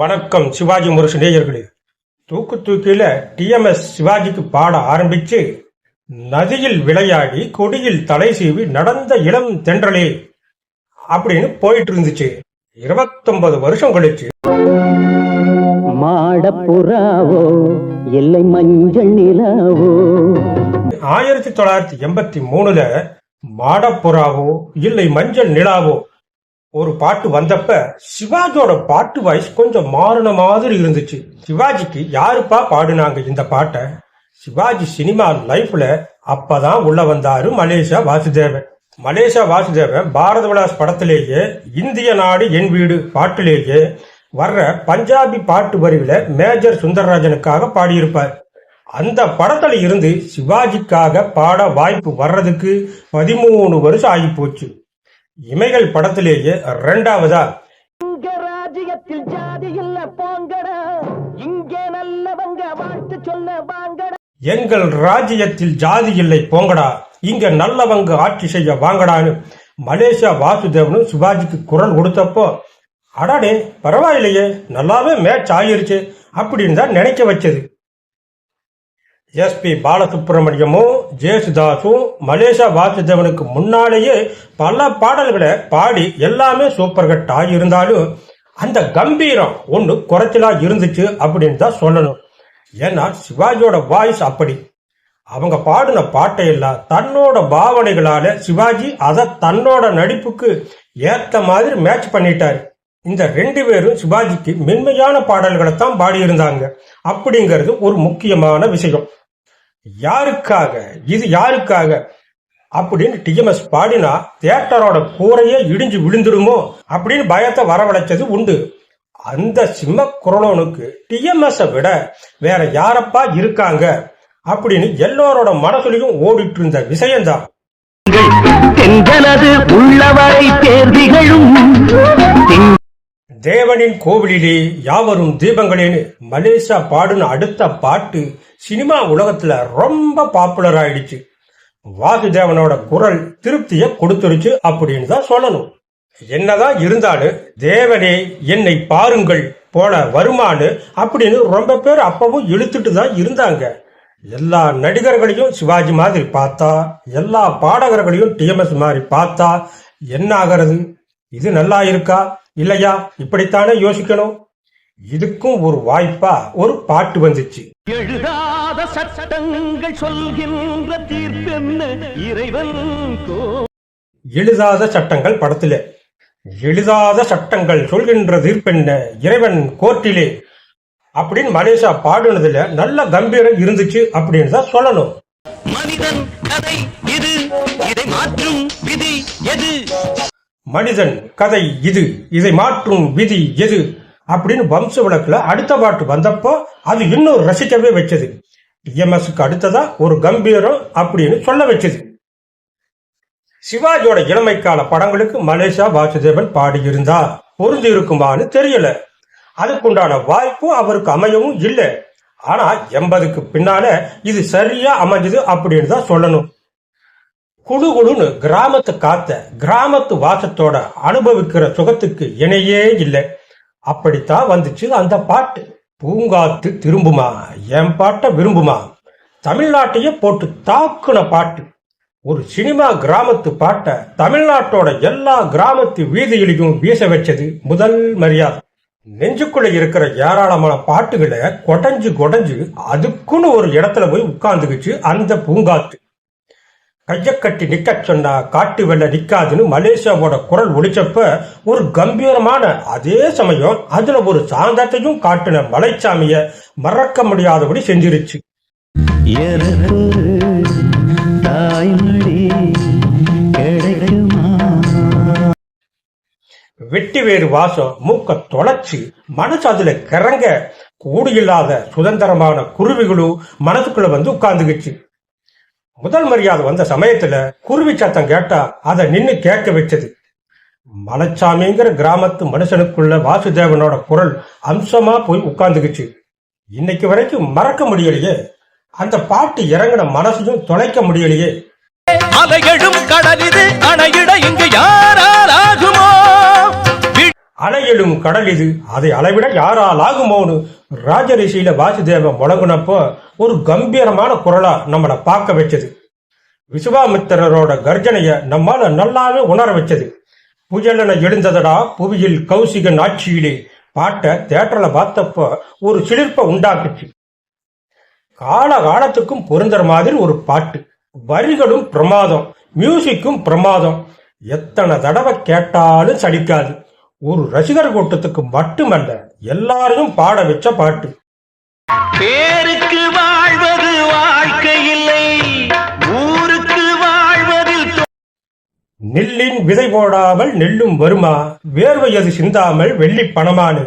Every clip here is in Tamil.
வணக்கம் சிவாஜி முரசு நேயர்களே. தூக்கு தூக்கில டிஎம்எஸ் சிவாஜிக்கு பாட ஆரம்பிச்சு நதியில் விளையாடி கொடியில் தலை சீவி நடந்த இளம் தென்றலே அப்படின்னு போயிட்டு இருந்துச்சு. இருபத்தொன்பது வருஷம் கழிச்சு. மாடப்புறாவோ எல்லை மஞ்சள் நிலாவோ. ஆயிரத்தி தொள்ளாயிரத்தி எண்பத்தி மூணுல மாடப்புறாவோ இல்லை மஞ்சள் நிலாவோ ஒரு பாட்டு வந்தப்ப சிவாஜியோட பாட்டு வாய்ஸ் கொஞ்சம் மாறின மாதிரி இருந்துச்சு. சிவாஜிக்கு யாருப்பா பாடுனாங்க இந்த பாட்டை? சிவாஜி சினிமா லைஃப்ல அப்பதான் உள்ள வந்தாரு மலேசியா வாசுதேவன். மலேசியா வாசுதேவன் பாரத விலாஸ் படத்திலேயே இந்திய நாடு என் வீடு பாட்டிலேயே வர்ற பஞ்சாபி பாட்டு வரிவில் மேஜர் சுந்தரராஜனுக்காக பாடியிருப்பார். அந்த படத்துல இருந்து சிவாஜிக்காக பாட வாய்ப்பு வர்றதுக்கு பதிமூணு வருஷம் ஆகி போச்சு இமைகள் படத்திலேயே ரெண்டாவதா இங்க ராஜ்யத்தில் ஜாதி இல்ல போங்கடா. இங்க நல்லவங்க வாழ்த்து சொல்ல வாங்கடா. எங்கள் ராஜ்யத்தில் ஜாதி இல்லை போங்கடா. இங்க நல்லவங்க ஆட்சி செய்ய வாங்கடான்னு மலேசியா வாசுதேவனும் சிவாஜிக்கு குரல் கொடுத்தப்போ அடாடே பரவாயில்லையே நல்லாவே மேட்ச் ஆயிருச்சு அப்படின்னு தான் நினைக்க வச்சது. எஸ்பி பாலசுப்ரமணியமும் ஜேசுதாஸும் மலேசியா வாசுதேவனுக்கு முன்னாலேயே பல பாடல்களை பாடி எல்லாமே சூப்பர் ஹிட் ஆகியிருந்தாலும் அந்த கம்பீரம் ஒன்று குறைச்சலா இருந்துச்சு அப்படின்னு தான் சொல்லணும். ஏன்னா சிவாஜியோட வாய்ஸ் அப்படி. அவங்க பாடின பாட்டையெல்லாம் தன்னோட பாவனைகளால சிவாஜி அதை தன்னோட நடிப்புக்கு ஏற்ற மாதிரி மேட்ச் பண்ணிட்டாரு. இந்த ரெண்டு பேரும் சிவாஜிக்கு மென்மையான பாடல்களை தான் பாடியிருந்தாங்க. அப்படிங்கிறது ஒரு முக்கியமான விஷயம். யாருக்காக இது யாருக்காக அப்படின்னு டிஎம்எஸ் பாடினா தியேட்டரோட கூரையே இடிஞ்சு விழுந்துடுமோ அப்படின்னு பயத்தை வரவழைச்சது உண்டு. அந்த சிம்ம குரலோனுக்கு டிஎம்எஸ் விட வேற யாரப்பா இருக்காங்க அப்படின்னு எல்லோரோட மனசுலையும் ஓடிட்டு இருந்த விஷயம்தான். தென்றலது உள்ளவரை தேர்திகளும் தேவனின் கோவிலிலே யாவரும் தீபங்களேன்னு மலேசியா பாடுன அடுத்த பாட்டு சினிமா உலகத்துல ரொம்ப பாப்புலர் ஆயிடுச்சு. வாசுதேவனோட குரல் திருப்திய கொடுத்துருச்சு அப்படின்னு தான் சொல்லணும். என்னதான் இருந்தாலும் தேவனே என்னை பாருங்கள் போல வருமானு அப்படின்னு ரொம்ப பேர் அப்பவும் இழுத்துட்டு தான் இருந்தாங்க. எல்லா நடிகர்களையும் சிவாஜி மாதிரி பார்த்தா எல்லா பாடகர்களையும் டிஎம்எஸ் மாதிரி பார்த்தா என்ன ஆகிறது? இது நல்லா இருக்கா? இல்லையா? இப்படித்தானே யோசிக்கணும். இதுக்கும் ஒரு வாய்ப்பா ஒரு பாட்டு வந்துச்சு. எழுதாத சட்டங்கள் சொல்கின்ற தீர்ப்பென்ன இறைவன் எழுதாத சட்டங்கள் படத்துல. எழுதாத சட்டங்கள் சொல்கின்ற தீர்ப்பென்ன இறைவன் கோர்ட்டிலே. அப்படின்னு மலேசியா பாடுனதுல நல்ல கம்பீரம் இருந்துச்சு அப்படின்னு தான் சொல்லணும். மனிதன் கதை இது. இதை மனிதன் கதை இது இதை மாற்றும் விதி எது? அப்படின்னு வம்ச விளக்குல அடுத்த பாட்டு வந்தப்போ அது இன்னும் ரசிக்கவே வச்சது. டிஎம்எஸ்க்கு அடுத்ததா ஒரு கம்பீரம் அப்படின்னு சொல்ல வச்சது. சிவாஜியோட இளமை கால படங்களுக்கு மலேசியா வாசுதேவன் பாடியிருந்தா பொருந்து இருக்குமான்னு தெரியல. அதுக்குண்டான வாய்ப்பும் அவருக்கு அமையவும் இல்லை. ஆனா எண்பதுக்கு பின்னால இது சரியா அமைஞ்சது அப்படின்னு தான் சொல்லணும். குழு குழுன்னு கிராமத்து காத்த கிராமத்து வாசத்தோட அனுபவிக்கிற சுகத்துக்கு இணையே இல்லை. அப்படித்தான் வந்துச்சு அந்த பாட்டு. பூங்காத்து திரும்புமா? என் பாட்டை விரும்புமா? தமிழ்நாட்டையே போட்டு தாக்குன பாட்டு. ஒரு சினிமா கிராமத்து பாட்டை தமிழ்நாட்டோட எல்லா கிராமத்து வீதியிலையும் வீச வச்சது முதல் மரியாதை. நெஞ்சுக்குள்ள இருக்கிற ஏராளமான பாட்டுகளை கொடைஞ்சு கொடைஞ்சு அதுக்குன்னு ஒரு இடத்துல போய் உட்கார்ந்துக்குச்சு அந்த பூங்காத்து. கைய கட்டி நிக்க சொன்னா காட்டு வெள்ள நிக்காதுன்னு மலேசியாவோட குரல் ஒலிச்சப்ப ஒரு கம்பீரமான அதே சமயம் அதுல ஒரு சாந்தத்தையும் காட்டின மலைச்சாமிய மறக்க முடியாதபடி செஞ்சிருச்சு. வெட்டி வேறு வாசம் மூக்க தொலைச்சு மனசு அதுல கிறங்க. கூடியில்லாத சுதந்திரமான குருவிகளும் மனசுக்குள்ள வந்து உட்கார்ந்துக்குச்சு முதல் மரியாதை வந்த சமயத்துல குருவி சத்தம் கேட்டா அதை நின்னு கேட்க வச்சது. மலைச்சாமிங்கிற கிராமத்து மனுஷனுக்குள்ள வாசுதேவனோட குரல் அம்சமா போய் உட்கார்ந்துக்குச்சு இன்னைக்கு வரைக்கும் மறக்க முடியலையே. அந்த பாட்டு இறங்கின மனசையும் தொலைக்க முடியலையே. அலையெழும் கடலிது அணையிட இங்கு யாரால்? அலை அலையெழும் கடல் இது. அதை அளவிட யாரால் ஆகுமோன்னு ராஜரிஷியில வாசுதேவன் முழங்குனப்போ ஒரு கம்பீரமான குரலா நம்மளை பார்க்க வச்சது. விசுவாமித்திரரோட கர்ஜனைய நம்மால நல்லாவே உணர வச்சது. புஜலன எழுந்ததடா புவியில் கௌசிகன் ஆட்சியிலே பாட்டை தேட்டரில் பார்த்தப்போ ஒரு சிலிர்ப்பை உண்டாக்குச்சு. கால காலத்துக்கும் பொருந்துற மாதிரி ஒரு பாட்டு. வரிகளும் பிரமாதம் மியூசிக்கும் பிரமாதம். எத்தனை தடவை கேட்டாலும் சலிக்காது. ஒரு ரசிகர் கூட்டத்துக்கு மட்டுமல்ல எல்லாரையும் பாட வச்ச பாட்டு. பேருக்கு வாழ்வது வாழ்க்கை இல்லை ஊருக்கு வாழ்வதில் நெல்லின் விதை போடாமல் நெல்லும் வருமா வேர்வை அது சிந்தாமல் வெள்ளி பணமானு.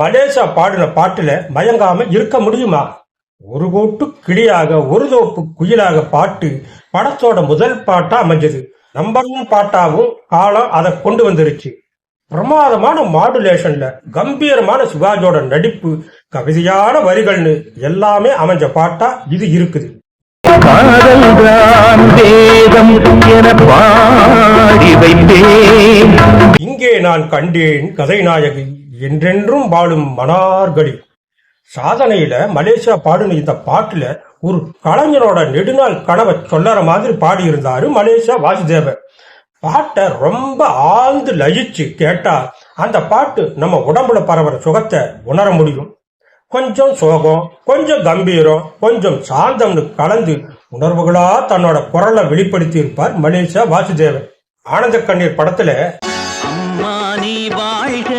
மலேசியா பாடின பாட்டுல மயங்காம இருக்க முடியுமா? ஒரு கோட்டு கிளியாக ஒரு தோப்பு குயிலாக பாட்டு படத்தோட முதல் பாட்டா அமைஞ்சது. நம்பர் ஒன் பாட்டாவும் காலம் அதை கொண்டு வந்துருச்சு. பிரமாதமான மாடுலேஷன்ல கம்பீரமான சிவாஜோட நடிப்பு கவிதையான வரிகள்னு எல்லாமே அமைஞ்ச பாட்டா இது இருக்குது. இங்கே நான் கண்டேன் கதைநாயகி என்றென்றும் வாழும் மனார்கடி சாதனையில மலேசியா பாடின இந்த பாட்டுல ஒரு கலைஞரோட நெடுநாள் கனவை சொல்லற மாதிரி பாடியிருந்தாரு மலேசியா வாசுதேவன். பாட்டை ரொம்ப ஆழ்ந்து லயிச்சு கேட்டா அந்த பாட்டு நம்ம உடம்புல பரவுற சுகத்தை உணர முடியும். கொஞ்சம் சோகம் கொஞ்சம் கம்பீரம் கொஞ்சம் சாந்தம்னு கலந்து உணர்வுகளா தன்னோட குரலை வெளிப்படுத்தி இருப்பார் மலேசியா வாசுதேவன். ஆனந்த கண்ணீர் படத்துல அம்மா நீ வாழ்க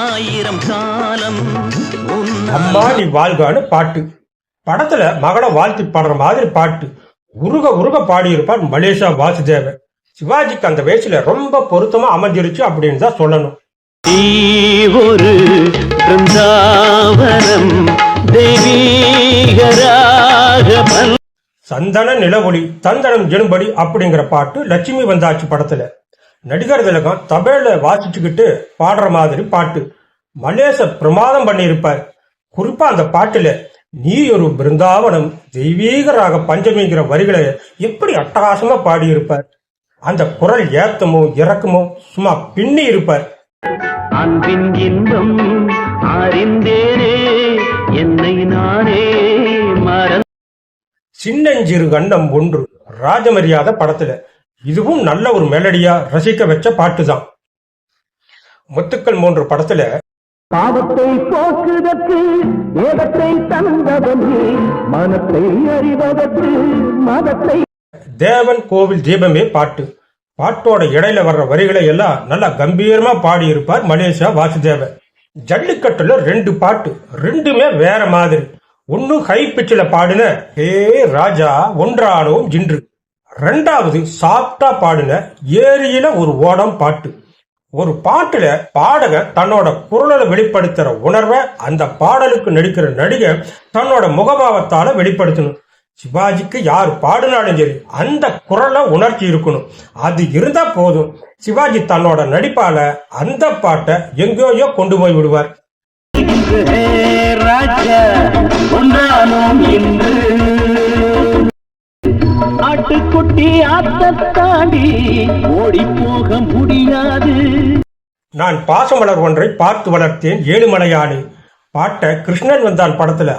ஆயிரம் காலம். உன் அம்மா நீ வாழ்கான்னு பாட்டு. படத்துல மகளை வாழ்த்தி பாடுற மாதிரி பாட்டு. உருக உருக பாடியிருப்பார் மலேசியா வாசுதேவன். சிவாஜிக்கு அந்த வயசுல ரொம்ப பொருத்தமா அமைஞ்சிருச்சு அப்படின்னு தான் சொல்லணும். ஒரு சந்தன நிலவொளி தந்தனம் ஜெனும்படி அப்படிங்கிற பாட்டு லட்சுமி வந்தாச்சு படத்துல. நடிகர் திலகம் தபேல வாசிச்சுக்கிட்டு பாடுற மாதிரி பாட்டு. மலேச பிரமாதம் பண்ணியிருப்பார். குறிப்பா அந்த பாட்டுல நீ ஒரு பிருந்தாவனம் தெய்வீகராக பஞ்சமிங்கிற வரிகளை எப்படி அட்டகாசமா பாடியிருப்பார்? அந்த குரல் ஏத்தமும் இறக்கமும் சும்மா பின்னி இருப்பார். அன்பின் இன்பம் அறிந்தேனே என்னை நானே சின்னஞ்சிறு கண்டம் ஒன்று ராஜமரியாதை படத்துல. இதுவும் நல்ல ஒரு மெலடியா ரசிக்க வச்ச பாட்டுதான். முத்துக்கள் மூன்று படத்துல பாவத்தை போக்குதற்கு வேதத்தை தந்தவனே மனத்தை அறிவதற்கு மதத்தை தேவன் கோவில் தீபமே பாட்டு. பாட்டோட இடையில வர்ற வரிகளை எல்லாம் நல்லா கம்பீரமா பாடியிருப்பார் மலேசியா வாசுதேவன். ஜல்லிக்கட்டுல ரெண்டு பாட்டு ரெண்டுமே வேற மாதிரி. ஒன்னு ஹை பிச்சில் பாடின ஹே ராஜா ஒன்றானோம் ஜின்று ரெண்டாவது சாப்டா பாடின ஏரியில ஒரு ஓடம் பாட்டு. ஒரு பாட்டுல பாடகர் தன்னோட குரலை வெளிப்படுத்துற உணர்வை அந்த பாடலுக்கு நடிக்கிற நடிகர் தன்னோட முகபாவத்தால வெளிப்படுத்தணும். சிவாஜிக்கு யார் பாடினாலும் சரி அந்த குரலை உணர்ச்சி இருக்கணும். அது இருந்தா போதும். சிவாஜி தன்னோட நடிப்பால அந்த பாட்டை எங்கேயோ கொண்டு போய் விடுவார். ஆட்டுக்குட்டி ஓடி போக முடியாது நான் பாசமலர் ஒன்றை பார்த்து வளர்த்தேன் ஏழுமலையானு. பாட்டை கிருஷ்ணன் வந்தான் படத்துல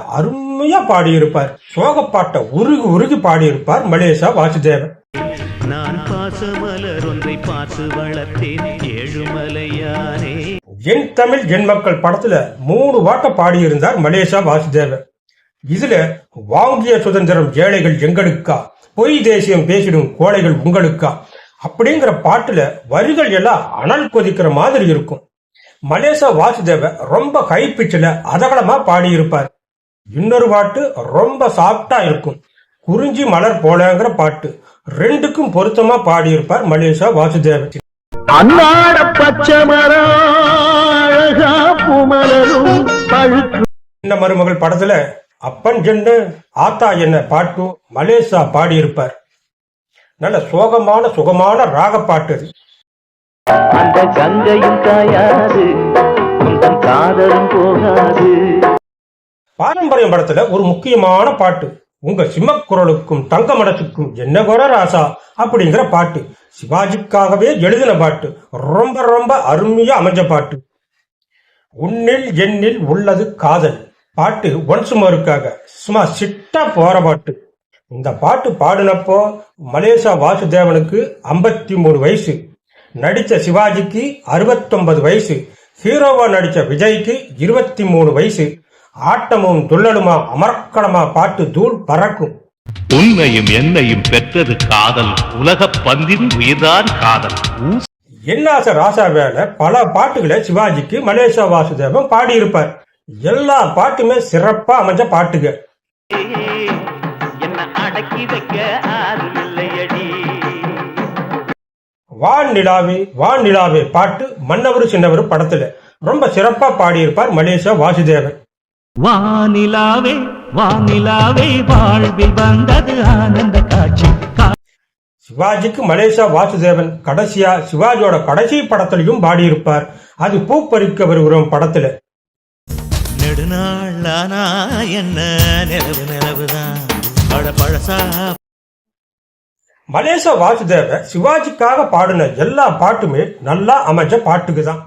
அருமையா பாடியிருப்பார்? சோக பாட்டை உருகி உருகி பாடியிருப்பார் மலேசா வாசுதேவன். நான் பாசமலர் ஒன்றை பார்த்து வளர்த்தேன் ஏழுமலையானே என் தமிழ் என் மக்கள் படத்துல மூணு பாட்டை பாடியிருந்தார் மலேசா வாசுதேவன். இதுல வாங்கிய சுதந்திரம் ஏழைகள் எங்களுக்கா? பொய் தேசியம் பேசிடும் கோழைகள் உங்களுக்கா? அப்படிங்கிற பாட்டுல வரிகள் எல்லாம் அனல் கொதிக்கிற மாதிரி இருக்கும். மலேசா வாசுதேவ ரொம்ப ஹை பிச்சில் அதகலமா பாடியிருப்பார். இன்னொரு பாட்டு ரொம்ப சாஃப்டா இருக்கும். குறிஞ்சி மலர் போலங்கிற பாட்டு. ரெண்டுக்கும் பொருத்தமா பாடியிருப்பார் மலேசா வாசுதேவன் அன்னாட பச்சை மரம் இந்த மருமகள் படத்துல அப்பன் ஜென்னு ஆத்தா என்ன பாட்டு மலேசா பாடியிருப்பார். நல்ல சோகமான சுகமான ராக பாட்டு அது. அந்த கங்கையும் காயாது உந்தன் காதலும் போகாது. பாரம்பரியம் படத்துல ஒரு முக்கியமான பாட்டு உங்க சிம்மக்குரலுக்கும் தங்க மனசுக்கும் என்ன குறை ராசா? அப்படிங்கிற பாட்டு. சிவாஜிக்காகவே எழுதின பாட்டு. ரொம்ப ரொம்ப அருமையா அமைஞ்ச பாட்டு. உன்னில் எண்ணில் உள்ளது காதல். பாட்டு ஒன்ஸ் மோருக்காக. சும்மா சிட்டா போற பாட்டு. இந்த பாட்டு பாடினப்போ மலேசியா வாசுதேவனுக்கு ஐம்பத்தி மூணு வயசு. நடித்த சிவாஜிக்கு அறுபத்தொன்பது வயசு. ஹீரோவா நடித்த விஜய்க்கு இருபத்தி மூணு வயசு. ஆட்டமும் துள்ளலுமா அமர்க்களமா பாட்டு தூள் பறக்கும். உன்னையும் என்னையும் பெற்றது காதல். உலகப் பந்தின் உயிர்தான் காதல். என்னாச ராசா வேலை பல பாட்டுகளை சிவாஜிக்கு மலேசியா வாசுதேவன் பாடியிருப்பார். எல்லா பாட்டுமே சிறப்பா அமைஞ்ச பாட்டுங்க. என்ன அடக்கி வைக்க ஆறும் இல்லையடி. வான் நிலாவே வான் நிலாவே பாட்டு மன்னவர் சின்னவர் படத்துல. ரொம்ப சிறப்பா பாடியிருப்பார் மலேசியா வாசுதேவன். வானிலாவே வானிலாவே வாழ்வில் வந்தது ஆனந்த காட்சி. சிவாஜிக்கு மலேசியா வாசுதேவன் கடைசியா சிவாஜியோட கடைசி படத்திலையும் பாடியிருப்பார். அது பூப்பறிக்க வருகிறோம் படத்துல. நெடுநாளானா என்ன நிலவு நிலவுதான். பழ பழசா மலேசியா வாசுதேவன் சிவாஜிக்காக பாடின எல்லா பாட்டுமே நல்லா அமைஞ்ச பாட்டுக்கு தான்